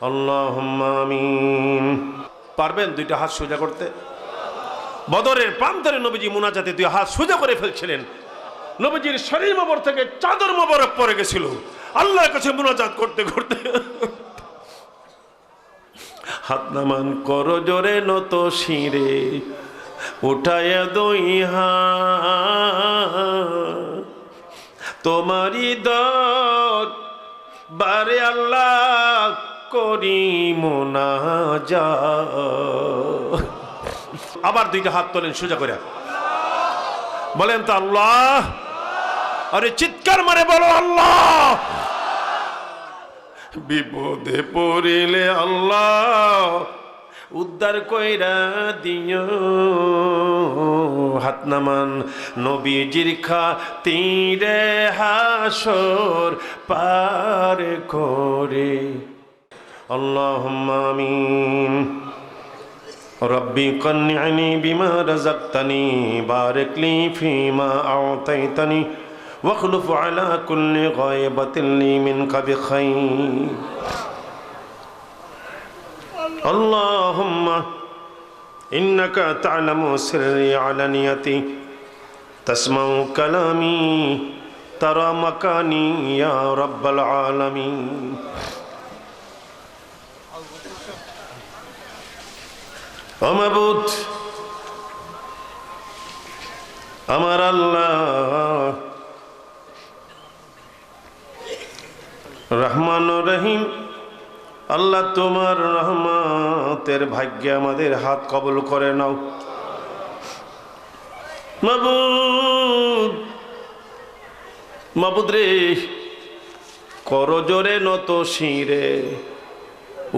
আমিন। পারবেন দুইটা হাত সোজা করতে? বদরের প্রান্তরে নবীজি মুনাজাতে দুই হাত সোজা করে ফেলছিলেন। নবীজির শরীর মোবর থেকে চাদর মোবারক পরে গেছিল। আল্লাহর কাছে মুনাজাত করতে করতে। হাত নামান কর জোরে নত শিরে, উঠায় দই হাত। তোমারই বারে আল্লাহ করি মোনাজা আবার দুইটা হাত তোলেন, সোজা করে। বলেন তো আল্লাহ। আরে চিৎকার মারে বলো আল্লাহ। বিপদে পড়িলে আল্লাহ উদ্ধার কইরা দিও। হাত নামান নবীজির খা তীরে হাসর পার করে। اللهم آمين ربي قنعني بما رزقتني بارك لي فيما أعطيتني واخلف على كل غائبة لي منك بخير اللهم إنك تعلم سري علنيتي تسمع كلامي ترى مكاني يا رب العالمين অমাবুত। আমার আল্লাহ রহমান রহিম। আল্লাহ তোমার রহমতের ভাগ্যে আমাদের হাত কবল করে নাও। মাবুদ মাবুদ রে করজোরে নত শিরে,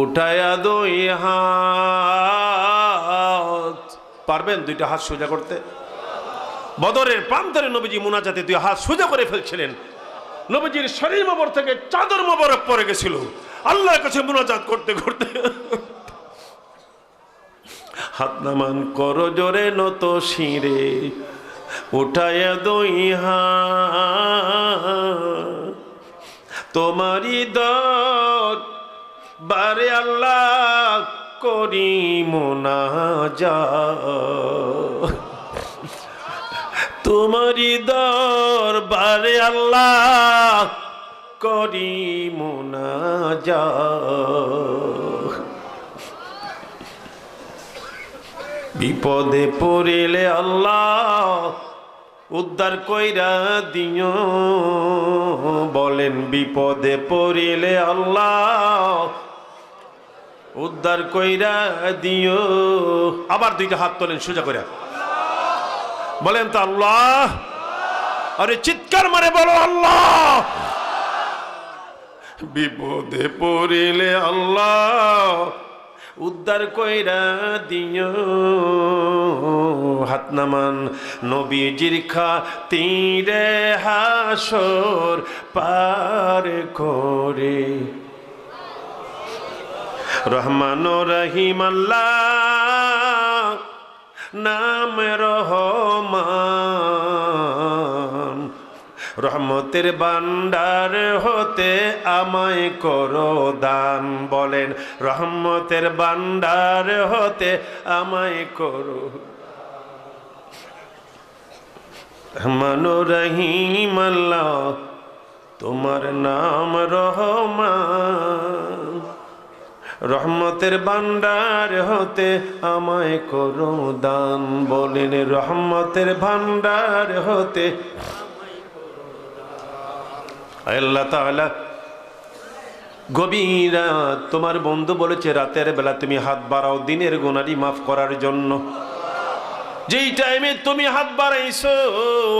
উঠায়া দই হাত। পারবেন দুইটা হাত সোজা করতে। বদরের প্রান্তরে নবীজি মুনাজাতে দুই হাত সোজা করে ফেলছিলেন। নবীজির শরীর মোবর থেকে চাদর মোবারক পরে গেছিল। আল্লাহর কাছে মুনাজাত করতে করতে। হাত নামান কর জোরে নত শিরে, উঠায় দই হাত। তোমারই দর বারে আল্লাহ করি মোনাজা তোমারই দর বারে আল্লাহ করি মোনাজা বিপদে পড়িলে আল্লাহ উদ্ধার কইরা দিও। বলেন, বিপদে পড়িলে আল্লাহ উদ্ধার কইরা দিও। আবার দুইটা হাত তোলেন, সোজা করে বলেন তো আল্লাহ। আরে চিৎকার মারে বলো আল্লাহ। বিপদে পড়িলে আল্লাহ উদ্ধার কইরা দিও। হাত নামান নবীজির খা তীরে হাসর পার করে। রহমান রহিম নাম রহমান। রহমতের বান্ডার হতে আমায় করো দান বলেন। রহমতের বান্ডার হতে আমায় করো রহমান রহিম তোমার নাম রহমান। রহমতের ভান্ডার হতে আমায় করো দান। বলেন, রহমতের ভান্ডার হতে গভীর তোমার বন্ধু বলেছে, রাতের বেলা তুমি হাত বাড়াও দিনের গোনারি মাফ করার জন্য। যেই টাইমে তুমি হাত বাড়াইছো,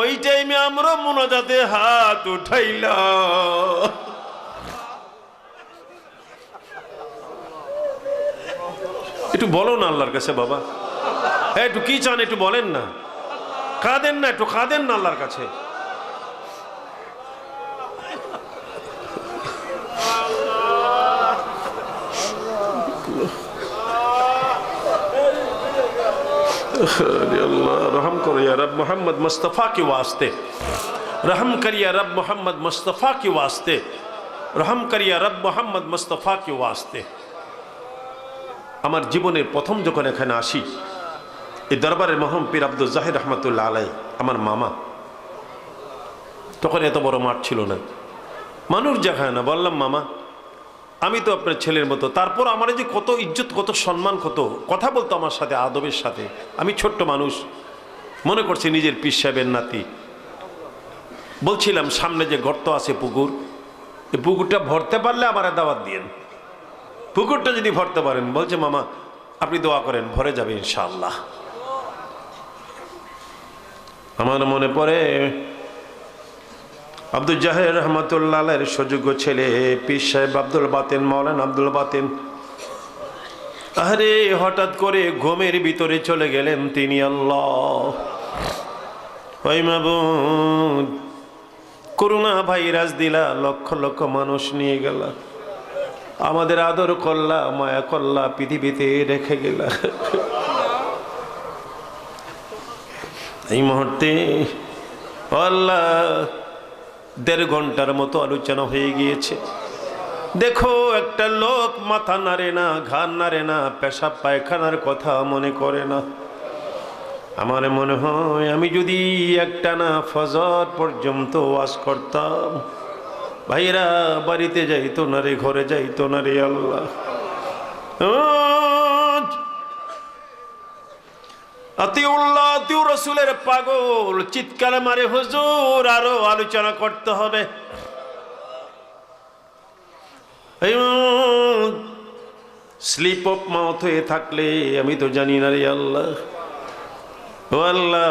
ওই টাইমে আমরা মোনাজাতে হাত উঠাইলাম। একটু বলো না আল্লাহর কাছে বাবা হ্যাঁ একটু কি চান একটু বলেন না কাঁদেন না একটু কাঁদেন না আল্লাহর কাছে अरे अल्लाह रहम करो या रब मोहम्मद मुस्तफ़ा के वास्ते रहम कर या रब मोहम्मद मुस्तफ़ा के वास्ते रहम कर या रब मोहम्मद मुस्तफ़ा के वास्ते আমার জীবনের প্রথম যখন এখানে আসি, এই দরবারের মহম পীর আব্দুল জাহির রহমতুল্লাহ আলাই আমার মামা। তখন এত বড় মাঠ ছিল না। মানুষ দেখায় না, বললাম, মামা, আমি তো আপনার ছেলের মতো। তারপর আমার যে কত ইজ্জত, কত সম্মান, কত কথা বলতো আমার সাথে, আদবের সাথে। আমি ছোট্ট মানুষ, মনে করছি নিজের পীর সাহেবের নাতি। বলছিলাম, সামনে যে গর্ত আছে পুকুর, এই পুকুরটা ভরতে পারলে আমার দাওয়াত দিয়েন পুকুরটা যদি ভরতে পারেন, বলছে, মামা, আপনি দোয়া করেন, ভরে যাবে ইনশাআল্লাহ। আমার মনে পড়ে, আব্দুল জাহের রহমতুল্লাহের সুযোগ্য ছেলে, পীর সাহেব আব্দুল বাতেন, মৌলান আব্দুল বাতেন। আরে হঠাৎ করে ঘুমের ভিতরে চলে গেলেন তিনি, আল্লাহ। ওই করোনা ভাইরাস দিলা, লক্ষ লক্ষ মানুষ নিয়ে গেল। আমাদের আদর করলা, মায়া করলা, পৃথিবীতে রেখে গেলা। এই মুহূর্তে আল্লাহ দেড় ঘণ্টার মতো আলোচনা হয়ে গিয়েছে। দেখো, একটা লোক মাথা নাড়ে না ঘাড় নাড়ে না, পেশাব পায়খানার কথা মনে করে না। আমার মনে হয় আমি যদি একটা না ফজর পর্যন্ত ওয়াজ করতাম ভাইরা, বাড়িতে যাইতো না রে, ঘরে যাইতো না রে আল্লাহ। পাগল, চিৎকার মারে, হুজুর, আরও আলোচনা করতে হবে। স্লিপ অফ মাউথ হয়ে থাকলে, আমি তো জানি না রে আল্লাহ। আল্লাহ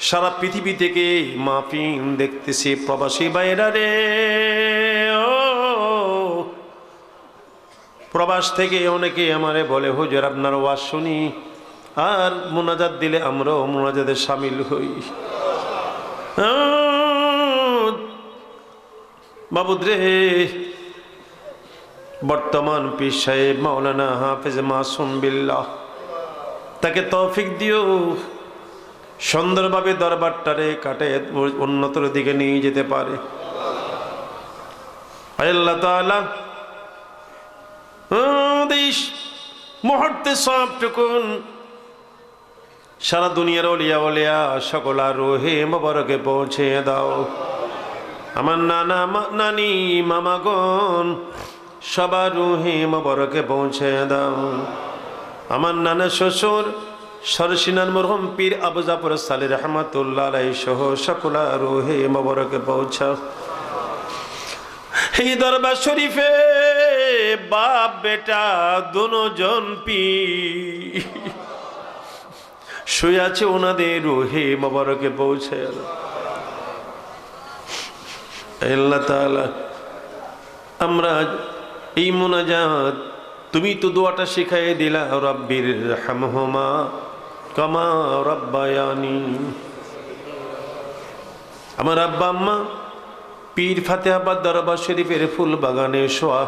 সারা পৃথিবী থেকে মাহফিল দেখতেছি প্রবাসী বাইরা রে। প্রবাস থেকে অনেকে আমারে বলে, হুজুর, আপনার ওয়াজ শুনি। আর মোনাজাত দিলে আমরাও মোনাজাতে সামিল হই। বাবুদ্রে, বর্তমান পীর সাহেব মাওলানা হাফেজ মাসুম বিল্লাহ, তাকে তৌফিক দিও। সুন্দরভাবে দরবারটারে কাটে, উন্নতর দিকে নিয়ে যেতে পারে। আল্লাহ দেশ মুহূর্তে সারা দুনিয়ার অলিয়া অলিয়া, সকল রোহে মোবারকে পৌঁছে দাও। আমার নানা নানি মামাগণ সবার রুহে মোবারকে পৌঁছে দাও। আমার নানা শ্বশুর সরসিনান মরহম পীর আবু জাফর সালি রহমতুল্লাহ আলাই সহ সকলা রুহে মোবারকে পৌঁছাও। এই দরবার শরীফে বাপ, বেটা, দুজন পি শুয়ে আছে ওনাদের রুহে মোবারকে পৌঁছে আল্লাহ। তাআলা, আমরা এই মোনাজাত, তুমি তো দোয়াটা শিখাই দিলা, রব্বির হামহমা কামা রব্বায়ানি। আমার আব্বা আম্মা, পীর ফাতেহাবাদ দরবার শরীফের ফুল বাগানে শোয়া।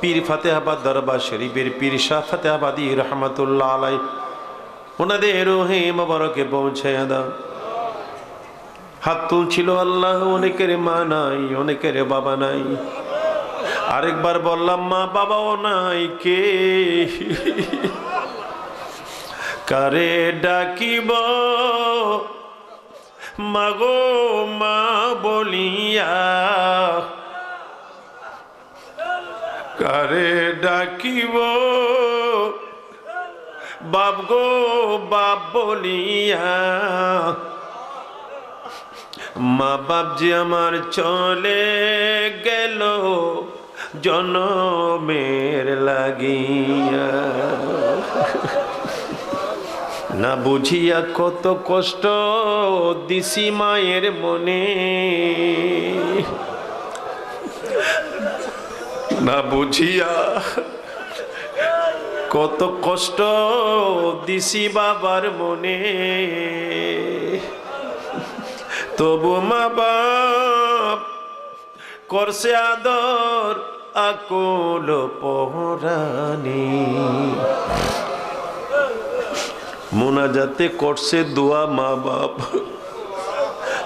পীর ফাতেহাবাদ দরবার শরীফের পীর শাহ ফাতেহাবাদী রহমতুল্লাহ আলাই ওনাদের রোহে মোবারকে পৌঁছে দাও। হাত তুলছিল আল্লাহ, অনেকের মা নাই, অনেকের বাবা নাই। আরেকবার বললাম, মা বাবাও নাই, কে? কারে ডাকিব? মাগো মা বলিয়া। কারে ডাকিব? বাপ গো বাপ বলিয়া। মা বাপ যে আমার চলে গেল, জনমের লাগিয়া। না বুঝিয়া কত কষ্ট দিছি মায়ের মনে। না বুঝিয়া কত কষ্ট দিছি বাবার মনে। তবু মা বাপ করছে আদর, আকুল পহরানি। মোনাজাতে করছে দোয়া মা বাপ।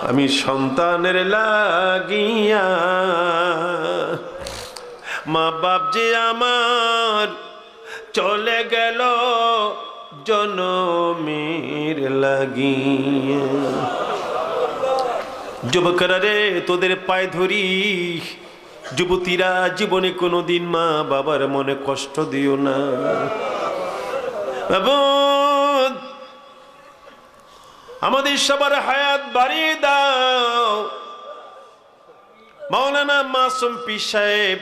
আমি সন্তানের লাগিয়া মা বাপ যে আমার চলে গেল জনমের লাগিয়া। যুবকরা রে, তোদের পায়ে ধরি। যুবতীরা জীবনে কোনোদিন মা বাবার মনে কষ্ট দিও না। বাবু আমাদের সবার হায়াত বাড়িয়ে দাও। মাওলানা মাসুম পি সাহেব,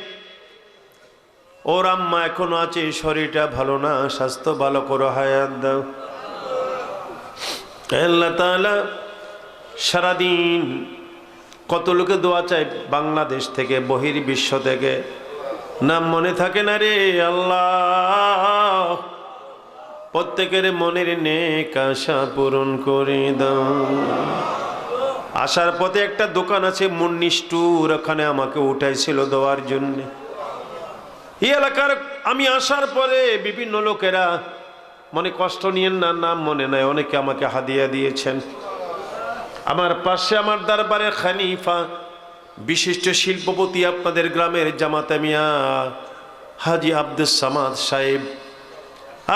ওর আম্মা এখনও আছে, শরীরটা ভালো না, স্বাস্থ্য ভালো করো হায়াত দাও। আল্লাহ সারাদিন কত লোকে দোয়া চায়, বাংলাদেশ থেকে, বহির বিশ্ব থেকে? নাম মনে থাকে না রে আল্লাহ। প্রত্যেকের মনের নেক আশা পূরণ করে দাও। আসার পথে একটা দোকান আছে মুন্নিষ্টুর ওখানে আমাকে উঠাইছিল দেওয়ার জন্যে। এই এলাকার আমি আসার পরে বিভিন্ন লোকেরা মনে কষ্ট নিয়েন না, নাম মনে নাই, অনেকে আমাকে হাদিয়া দিয়েছেন। আমার পাশে আমার দরবারে খানিফা, বিশিষ্ট শিল্পপতি আপনাদের গ্রামের জামাতামিয়া হাজি আব্দুল সামাদ সাহেব।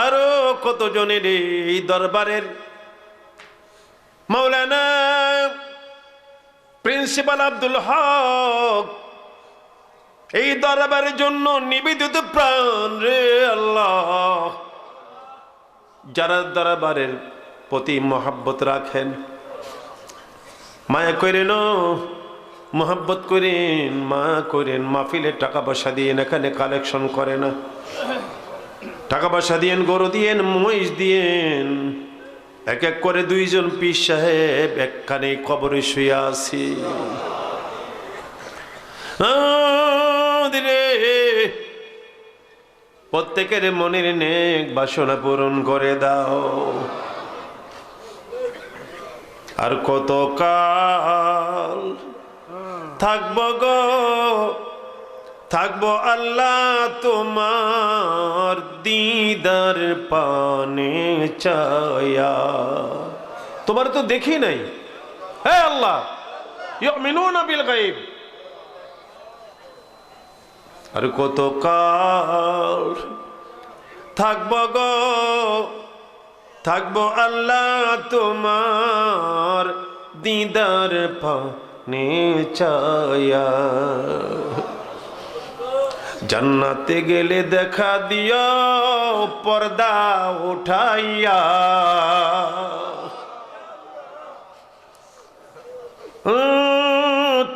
আরও কতজনের এই দরবারের? মৌলানা প্রিন্সিপাল আব্দুল হক, এই দরবারের জন্য নিবেদিত প্রাণ রে আল্লাহ। যারা দরবারের প্রতি মহাব্বত রাখেন, মায়া করেন মোহাব্বত করেন, মা করেন, মাহফিলের টাকা পয়সা দিয়ে এখানে কালেকশন করে না। টাকা পয়সা দিয়েন, গরু দিয়েন, মহিষ দিয়েন। এক এক করে দুইজন পীর সাহেব একখানে কবরে শুয়ে আছি। প্রত্যেকের মনের নেক বাসনা পূরণ করে দাও। আর কত কাল থাকব গো? থাকব আল্লাহ তোমার দিদার পানে চায়া তোমার তো দেখি নাই। হ্যাঁ আল্লাহ বিল গায়ব। আর কত কাল থাকব গো, থাকব আল্লাহ তোমার দিদার পানে চায়া জান্নাতে গেলে দেখা দিও, পর্দা উঠাইয়া।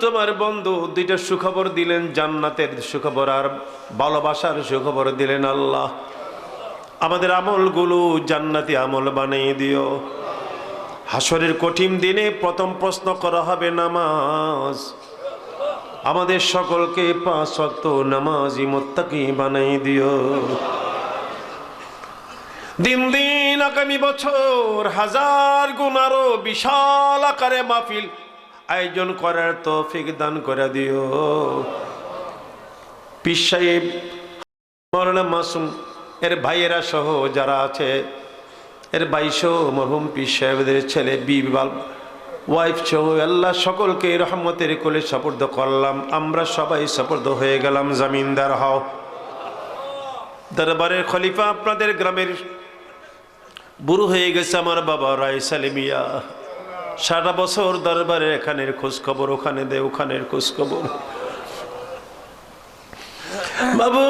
তোমার বন্ধু দুইটা সুখবর দিলেন, জান্নাতের সুখবর আর ভালোবাসার সুখবর দিলেন আল্লাহ। আমাদের আমলগুলো জান্নাতি আমল বানিয়ে দিও। হাসরের কঠিন দিনে প্রথম প্রশ্ন করা হবে নামাজ। আমাদের সকলকে পাঁচ শক্ত নামাজি মোত্তাকি বানাই দিও। দিন দিন আগামী বছর হাজার গুণ আরও বিশাল আকারে মাহফিল আয়োজন করার তৌফিক দান করে দিও। পীর মাসুম, এর ভাইয়েরা সহ যারা আছে, এর বাইশও মরহুম পীর সাহেবদের ছেলে বিবাল ওয়াইফ সহ আল্লাহ সকলকে রহমতের কোলে সপর্দ করলাম। আমরা সবাই সপর্দ হয়ে গেলাম, জামিনদার হও। দরবারের খলিফা আপনাদের গ্রামের বুড়ো হয়ে গেছে আমার বাবা রায় সালিমিয়া সারা বছর দরবারে এখানের খোঁজ খবর ওখানে দে, ওখানের খোঁজ খবর বাবু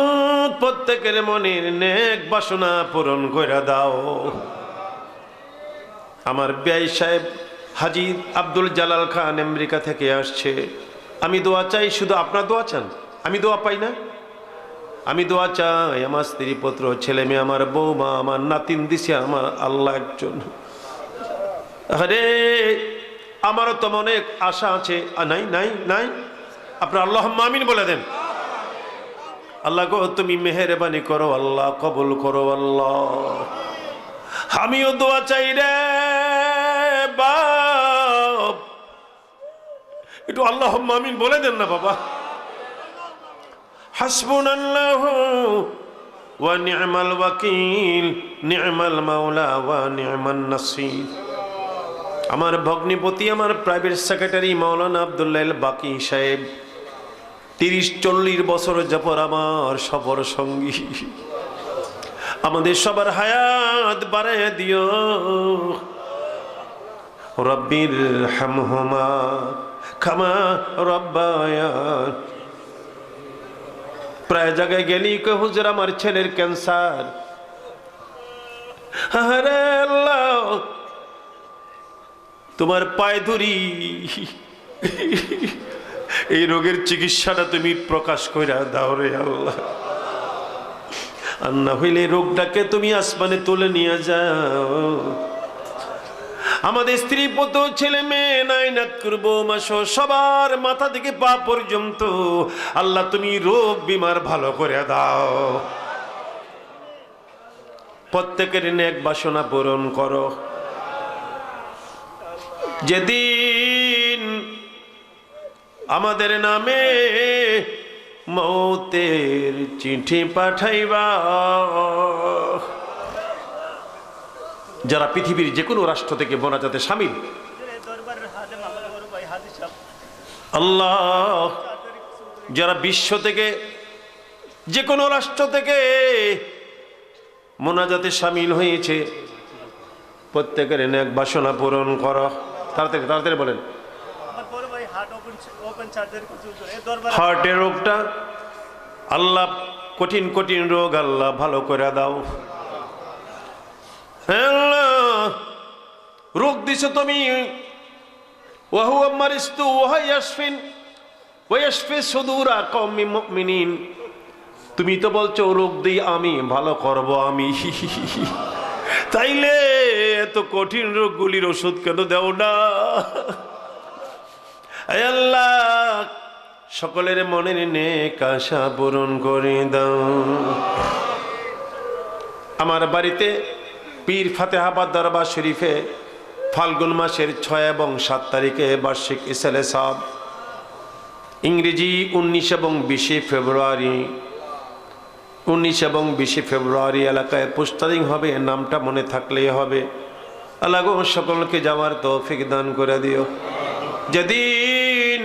প্রত্যেকের মনের নেক বাসনা পূরণ করে দাও। আমার ব্যয় সাহেব হাজি আব্দুল জালাল খান আমেরিকা থেকে আসছে। আমি দোয়া চাই, শুধু আপনার দোয়া চান? আমি দোয়া পাই না? আমি দোয়া চাই আমার স্ত্রী পুত্র ছেলে মেয়ে, আমার বৌমা, আমার নাতিন দিছে, আমার আল্লাহ একজন আরে, আমারও তো অনেক আশা আছে। নাই নাই নাই। আপনার আল্লাহ মামিন বলে দেন। আল্লাহ গো, তুমি মেহরবানি করো, আল্লাহ কবুল করো, আল্লাহ। আমিও দোয়া চাই রে বাপ একটু আল্লাহ আমিন বলে দেন না বাবা। হাসবুন আল্লাহ ওয়া ওয়াকিল, নি'মাল মাওলা ওয়া নাসির। আমার ভগ্নিপতি, আমার প্রাইভেট সেক্রেটারি মাওলানা আবদুল্লাহ বাকি সাহেব, তিরিশ চল্লিশ বছর যাপর আমার সফর সঙ্গী। আমাদের সবার হায়াত বাড়ায় দিও। রব্বির হামহুমা। খামা রব্বায়ান প্রায় জায়গায় গেলি কে হুজুর, আমার ছেলের ক্যান্সার। আরে তোমার পায়ে ধরি। এই রোগের চিকিৎসাটা তুমি প্রকাশ কইরা দাও রে আল্লাহ। আর না হইলে রোগটাকে তুমি আসমানে তুলে নিয়ে যাও। আমাদের স্ত্রী পুত্র, ছেলে মেয়ে নাই করব মাসো, সবার মাথা থেকে পা পর্যন্ত। আল্লাহ তুমি রোগ বিমার ভালো করে দাও। প্রত্যেকের নেক বাসনা পূরণ করো। যেদিন আমাদের নামে মৌতের চিঠি পাঠাইবা যারা পৃথিবীর যে কোনো রাষ্ট্র থেকে মোনাজাতে সামিল। আল্লাহ, যারা বিশ্ব থেকে যে কোনো রাষ্ট্র থেকে মোনাজাতে সামিল হয়েছে, প্রত্যেকের নেক বাসনা পূরণ করো। তাড়াতাড়ি তাড়াতাড়ি বলেন। হার্টের রোগটা আল্লাহ কঠিন কঠিন রোগ আল্লাহ ভালো করে দাও। হ্যাঁ রোগ দিছো তুমি। ওয়াহু মারিস্তু ওয়াহা ইয়াসফিন ওয়াসফি সুদুরা কওমি মুমিনিন। তুমি তো বলছো, রোগ দিই আমি, ভালো করব আমি। তাইলে এত কঠিন রোগগুলির ওষুধ কেন দেও না? আল্লাহ, সকলের মনের নেক আশা পূরণ করে দাও। আমার বাড়িতে পীর ফাতেহাবাদ দরবার শরীফে ফাল্গুন মাসের ছয় এবং সাত তারিখে বার্ষিক ইসালে সাব ইংরেজি উনিশ এবং বিশে ফেব্রুয়ারি। উনিশ এবং বিশে ফেব্রুয়ারি এলাকায় পোস্টারিং হবে, নামটা মনে থাকলেই হবে। আল্লাহ গো সকলকে যাওয়ার তৌফিক দান করে দিও। যেদিন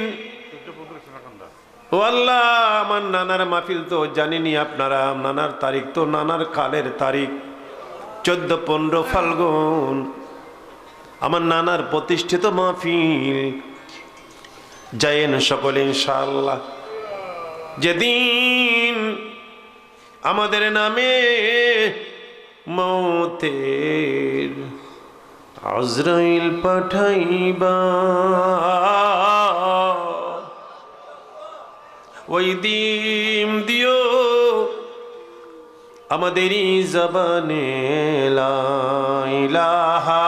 ও আল্লাহ, আমার নানার মাহফিল তো জানিনি আপনারা, নানার তারিখ তো নানার কালের তারিখ। চোদ্দ পনেরো ফাল্গুন। আমার নানার প্রতিষ্ঠিত মাহফিল। যায়েন সকলে ইনশাআল্লাহ। যেদিন আমাদের নামে মৌতের আজরাইল পাঠাইবা, ওই দিন দিও আমাদেরই জবানে লা ইলাহা